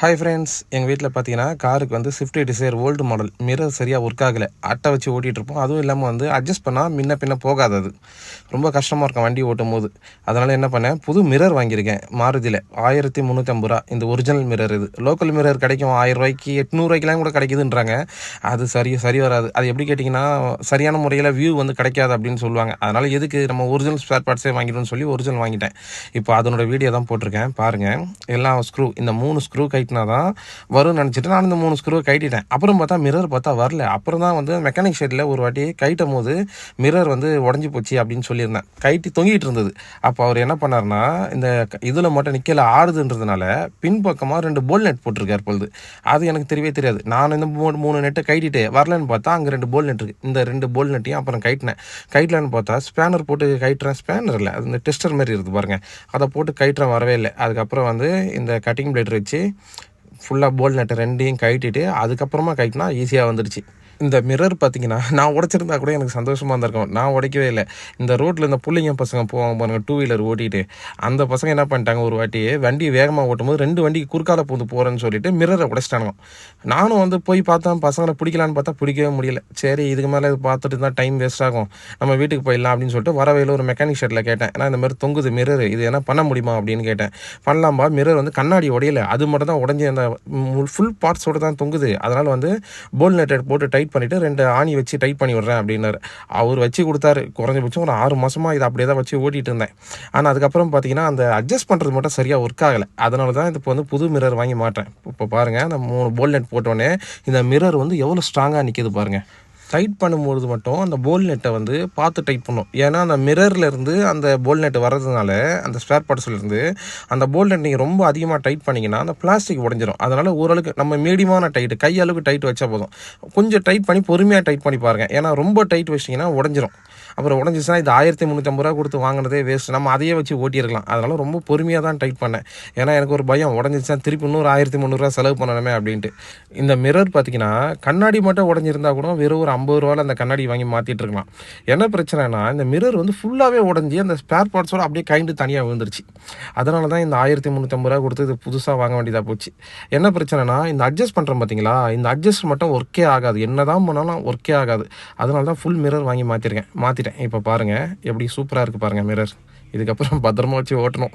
Hi friends எங்கள் வீட்டில் பார்த்தீங்கன்னா காருக்கு வந்து Swift Dzire old model mirror சரியாக ஒர்க் ஆகலை. அட்டை வச்சு ஓட்டிகிட்டு இருப்போம். அதுவும் இல்லாமல் வந்து அட்ஜஸ்ட் பண்ணால் முன்ன பின்ன போகாது அது. ரொம்ப கஷ்டமாக இருக்கும் வண்டி ஓட்டும் போது அதனால் என்ன பண்ணேன் புது மிரர் வாங்கியிருக்கேன். மாருதியில். ஆயிரத்தி முந்நூற்றம்பது ரூபா. இந்த ஒரிஜினல் மிரர் இது. லோக்கல் மிரர் கிடைக்கும். ஆயிரரூவாய்க்கு எட்நூறுவாய்க்கெலாம் கூட கிடைக்குதுன்றாங்க. அது சரி சரி வராது. அது எப்படி கேட்டிங்கன்னா சரியான முறையில் வியூ வந்து கிடைக்காது அப்படின்னு சொல்லுவாங்க. அதனால் எதுக்கு நம்ம ஒரிஜினல் ஸ்பேர் பார்ட்ஸே வாங்கிடணும்னு சொல்லி ஒரிஜினல் வாங்கிட்டேன். இப்போ அதனோட வீடியோ தான் போட்டிருக்கேன். பாருங்கள் எல்லா ஸ்க்ரூ இந்த மூணு ஸ்க்ரூ கைட்டினா தான் வரும்னு நினச்சிட்டு நான் இந்த மூணு ஸ்க்ரூவை கைட்டிட்டேன். அப்புறம் பார்த்தா மிரர் பார்த்தா வரல. அப்புறம் தான் வந்து மெக்கானிக் ஷெட்டில் ஒரு வாட்டி கைட்டும் போது மிரர் வந்து உடஞ்சி போச்சு அப்படின்னு சொல்லியிருந்தேன். கைட்டி தொங்கிட்டு இருந்தது. அப்போ அவர் என்ன பண்ணார்னா இந்த இதில் மட்டும் நிற்கல ஆடுதுன்றதுனால பின்பக்கமாக ரெண்டு போல் நெட் போட்டிருக்கார் பொழுது. அது எனக்கு தெரியவே தெரியாது. நான் இந்த மூணு மூணு நெட்டை கைட்டிட்டு வரலன்னு பார்த்தா அங்கே ரெண்டு போல் நெட் இருக்குது இந்த ரெண்டு போல் நெட்டையும் அப்புறம் கைட்டினேன். கைட்லன்னு பார்த்தா ஸ்பேனர் போட்டு கைட்டுறேன் ஸ்பேனர் இல்லை அது இந்த டெஸ்டர் மாதிரி இருக்குது பாருங்கள் அதை போட்டு கைட்டுறேன் வரவே இல்லை. அதுக்கப்புறம் வந்து இந்த கட்டிங் பிளேட் வச்சு ஃபுல்லாக போல் நட்டு ரெண்டையும் கழட்டிட்டு அதுக்கப்புறமா கழட்டினா ஈஸியாக வந்துடுச்சு. இந்த மிரர் பார்த்தீங்கன்னா நான் உடைச்சிருந்தா கூட எனக்கு சந்தோஷமாக இருந்திருக்கும். நான் உடைக்கவே இல்லை. இந்த ரோட்டில் இந்த பிள்ளைங்க பசங்க போவாங்க பாருங்க டூ வீலர் ஓட்டிட்டு. அந்த பசங்க என்ன பண்ணிட்டாங்க ஒரு வாட்டி வண்டி வேகமாக ஓட்டும் போது ரெண்டு வண்டிக்கு குறுக்கால பூந்து போகிறேன்னு சொல்லிட்டு மிரரை உடைச்சிட்டானுங்க. நானும் வந்து போய் பார்த்தேன் பசங்களை பிடிக்கலான்னு பார்த்தா பிடிக்கவே முடியல. சரி இதுக்கு மேலே பார்த்துட்டு இருந்தால் டைம் வேஸ்ட் ஆகும். நம்ம வீட்டுக்கு போயிடலாம் அப்படின்னு சொல்லிட்டு வரவையில் ஒரு மெக்கானிக் ஷெட்டில் கேட்டேன். ஏன்னா இந்த மாதிரி தொங்குது மிரர் இது என்ன பண்ண முடியுமா? அப்படின்னு கேட்டேன். பண்ணலாம்பா மிரர் வந்து கண்ணாடி உடையலை. அது மட்டும் தான் உடஞ்சி அந்த ஃபுல் பார்ட்ஸோட தான் தொங்குது. அதனால் வந்து போல் நெட்டட் போட்டு டைட் பண்ணிவிட்டு ரெண்டு ஆணி வச்சு டைட் பண்ணி விட்றேன் அப்படின்னாரு. அவர் வச்சு கொடுத்தாரு. குறைஞ்சபட்சம் ஒரு ஆறு மாதமாக இதை அப்படியே தான் வச்சு ஓட்டிகிட்டு இருந்தேன். ஆனால் அதுக்கப்புறம் பார்த்தீங்கன்னா அந்த அட்ஜஸ்ட் பண்ணுறது மட்டும் சரியாக ஒர்க் ஆகலை. அதனால தான் இப்போ வந்து புது மிரர் வாங்கி மாட்டேன் இப்போ பாருங்கள் அந்த மூணு போல் நெட் போட்டோடனே இந்த மிரர் வந்து எவ்வளோ ஸ்ட்ராங்காக நிற்கிது பாருங்கள் டைட் பண்ணும்போது மட்டும் அந்த போல் நெட்டை வந்து பார்த்து டைட் பண்ணும். ஏன்னா அந்த மிரர்லேருந்து அந்த போல் நெட் வர்றதுனால அந்த ஸ்பேர் பார்ட்ஸ்லேருந்து அந்த போல் நெட் நீங்கள் ரொம்ப அதிகமாக டைட் பண்ணிங்கன்னா அந்த பிளாஸ்டிக் உடஞ்சிரும். அதனால் ஓரளவுக்கு நம்ம மீடியமான டைட்டு கையளவுக்கு டைட் வச்சா போதும். கொஞ்சம் டைட் பண்ணி பொறுமையாக டைட் பண்ணி பாருங்கள் ஏன்னா ரொம்ப டைட் வச்சிங்கன்னா உடஞ்சிரும். அப்புறம் உடஞ்சிச்சுன்னா இது ஆயிரத்தி முந்நூற்றம்பது ரூபா கொடுத்து வாங்கினதே வேஸ்ட் நம்ம அதையே வச்சு ஓட்டியிருக்கலாம். அதனால் ரொம்ப பொறுமையாக தான் டைட் பண்ணேன். ஏன்னா எனக்கு ஒரு பயம் உடஞ்சிச்சுன்னா திருப்பி இன்னொரு ஆயிரத்தி முந்நூறுரூவா செலவு பண்ணணுமே அப்படின்ட்டு. இந்த மிரர் பார்த்தீங்கன்னா கண்ணாடி மட்டும் உடஞ்சிருந்தா கூட வெறும் ஒரு ஐம்பது ரூபாவில் அந்த கண்ணாடி வாங்கி மாற்றிட்டு இருக்கலாம். என்ன பிரச்சனைனா இந்த மிரர் வந்து ஃபுல்லாகவே உடஞ்சி அந்த ஸ்பேர் பார்ட்ஸோட அப்படியே கைண்டு தனியாக விழுந்துருச்சு. அதனால தான் இந்த ஆயிரத்தி முந்நூற்றம்பது ரூபா கொடுத்து இது புதுசாக வாங்க வேண்டியதாக போச்சு. என்ன பிரச்சனைனா இந்த அட்ஜஸ்ட் பண்ணுறோம் பார்த்தீங்களா இந்த அட்ஜஸ்ட் மட்டும் ஒர்க்கே ஆகாது. என்ன தான் பண்ணாலும் ஒர்க்கே ஆகாது. அதனால தான் ஃபுல் மிரர் வாங்கி மாற்றிருக்கேன் மாற்றிட்டேன் இப்போ பாருங்கள் எப்படி சூப்பராக இருக்குது பாருங்கள் மிரர் இதுக்கப்புறம் பத்திரமா வச்சு ஓட்டணும்.